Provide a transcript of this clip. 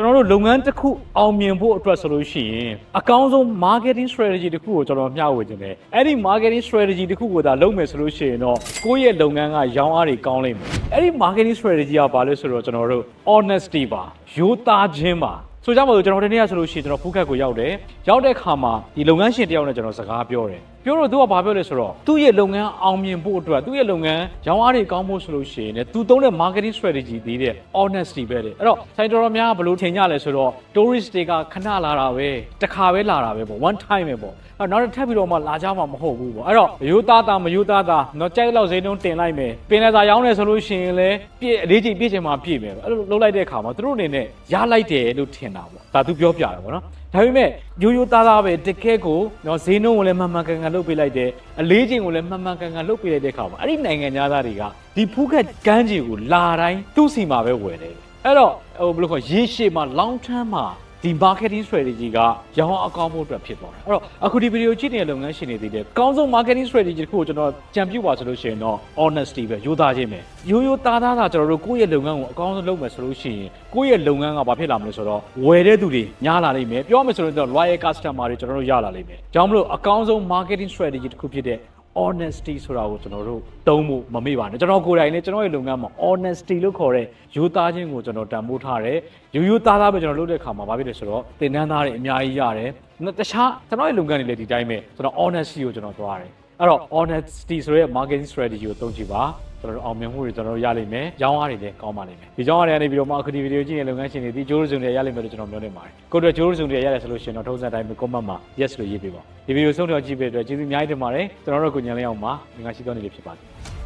ကျွန်တော်တို့လုပ်ငန်းတစ်ခုအောင်မြင်ဖို့အတွက်ဆိုလို့ရှိရင်အကောင်းဆုံး marketing strategy တစ်ခုကိုကျွန်တော်မျှဝေခြင်းတယ်အဲ့ဒီ marketing strategy တစ်ခုကိုသာလုပ်မယ်ဆိုလို့ရှိရင်တော့ကိုယ့်ရဲ့လုပ်ငန်းကရောင်းအားတွေကောင်းလိမ့်မယ်အဲ့ဒီ marketing strategy ကဘာလဲဆိုတော့ကျွန်တော်တို့ honesty ပါရိုးသားခြင်းပါဆိုကြပါစို့ကျွန်တော်ဒီနေ့ကဆိုလို့ရှိရင်ကျွန်တော်ဖူးခက်ကိုရောက်တယ်ရောက်တဲ့ခါမှာဒီလုပ်ငန်းရှင်တယောက်နဲ့ကျွန်တော်စကားပြောတယ် ပြောတော့သူကဘာပြောလဲဆိုတော့သူ့ရဲ့လုပ်ငန်းအောင်မြင်ဖို့အတွက်သူ့ရဲ့လုပ်ငန်းရောင်းအားတွေကောင်းဖို့ဆိုလို့ရှိရင်လည်းသူသုံးတဲ့ marketing strategy တည်တဲ့ honesty ပဲတဲ့အဲ့တော့ဆိုင်တော်တော်များဘယ်လိုထင်ကြလဲဆိုတော့ tourist တွေကခဏလာတာပဲတစ်ခါပဲလာတာပဲပေါ့ one time ပဲပေါ့အဲ့တော့နောက်တစ်ထပ်ပြီးတော့မှလာကြမှာမဟုတ်ဘူးပေါ့အဲ့တော့မယိုးသားသားမယိုးသားသားတော့ကြိုက်လောက်ဈေးနှုန်းတင်လိုက်မယ်ပင်လယ်စာရောင်းတယ်ဆိုလို့ရှိရင်လည်းပြည့်အလေးချိန်ပြည့်ချိန်မှာပြည့်မယ်အဲ့လိုလုပ်လိုက်တဲ့အခါမှာသူတို့အနေနဲ့ရလိုက်တယ်လို့ထင်တာပေါ့ဒါသူပြောပြတယ်ပေါ့နော်ဒါပေမဲ့ရိုးရိုးသားသားပဲတကယ်ကိုတော့ဈေးနှုန်းကိုလည်းမှန်မှန်ကန်ကန်လုပ်ပေးလိုက်တယ်အလေးချိန်ကိုလည်းမှန်မှန်ကန်ကန်လုပ်ပေးလိုက်တဲ့အခါမှာအဲ့ဒီနိုင်ငံသားတွေကဒီဖူးခက်ကန်းကြီးကိုလာတိုင်းသူ့စီမှာပဲဝယ်တယ်အဲ့တော့ဟိုဘယ်လိုခေါ်ရေရှည်မှာ long term မှာ ဒီ marketing strategy ကရောင်းအောင်အကောင်းဖို့အတွက်ဖြစ်သွားတယ်အဲ့တော့အခုဒီဗီဒီယိုကြည့်နေတဲ့လုပ်ငန်းရှင်တွေတည်တဲ့အကောင်းဆုံး marketing strategy တစ်ခုကိုကျွန်တော်ကြံပြုပါဆိုလို့ရှိရင်တော့ honesty ပဲရိုးသားခြင်းပဲရိုးရိုးသားသားသာကျွန်တော်တို့ကိုယ့်ရဲ့လုပ်ငန်းကိုအကောင်းဆုံးလုပ်မယ်ဆိုလို့ရှိရင်ကိုယ့်ရဲ့လုပ်ငန်းကဘာဖြစ်လာမလဲဆိုတော့ဝယ်တဲ့သူတွေများလာလိမ့်မယ်ပြောမယ်ဆိုရင်တော့ loyal customer တွေကျွန်တော်တို့ရလာလိမ့်မယ်ကြောင့်မလို့အကောင်းဆုံး marketing strategy တစ်ခုဖြစ်တဲ့ honesty ဆိုတာကိုကျွန်တော်တို့သုံးဖို့မမေ့ပါနဲ့ကျွန်တော်ကိုယ်တိုင်လည်းကျွန်တော်ရဲ့လုပ်ငန်းမှာ honesty လို့ခေါ်တဲ့ယူသားခြင်းကိုကျွန်တော်တန်ဖိုးထားတယ်ယူယူသားသားပဲကျွန်တော်လုပ်တဲ့အခါမှာဘာဖြစ်လဲဆိုတော့တင်တန်းသားတွေအများကြီးရတယ်နော်တခြားကျွန်တော်ရဲ့လုပ်ငန်းတွေလည်းဒီတိုင်းပဲကျွန်တော် honesty ကိုကျွန်တော်သွားတယ်အဲ့တော့ honesty ဆိုတဲ့ marketing strategy ကိုသုံးကြည့်ပါ ကျွန်တော်တို့အောင်မြင်မှုတွေကျွန်တော်တို့ရလိမ့်မယ်။ရောင်းအားတွေလည်းကောင်းပါလိမ့်မယ်။ဒီကြောင်းအားတွေကနေပြီးတော့မှအခုဒီဗီဒီယိုကြည့်နေတဲ့လုပ်ငန်းရှင်တွေဒီဂျိုးရစုံတွေရလိမ့်မယ်လို့ကျွန်တော်ပြောနေပါတယ်။ကိုယ့်အတွက်ဂျိုးရစုံတွေရတယ်ဆိုလို့ရှိရင်တော့ထုံးစံတိုင်းပဲ comment မှာ yes လို့ရေးပေးပါ။ဒီဗီဒီယိုဆုံးတော့ကြည့်ပေးတဲ့အတွက်ကျေးဇူးအများကြီးတင်ပါတယ်။ကျွန်တော်တို့ကိုညံလေးအောင်ပါ။ငါရှိတော်နေလေးဖြစ်ပါတယ်။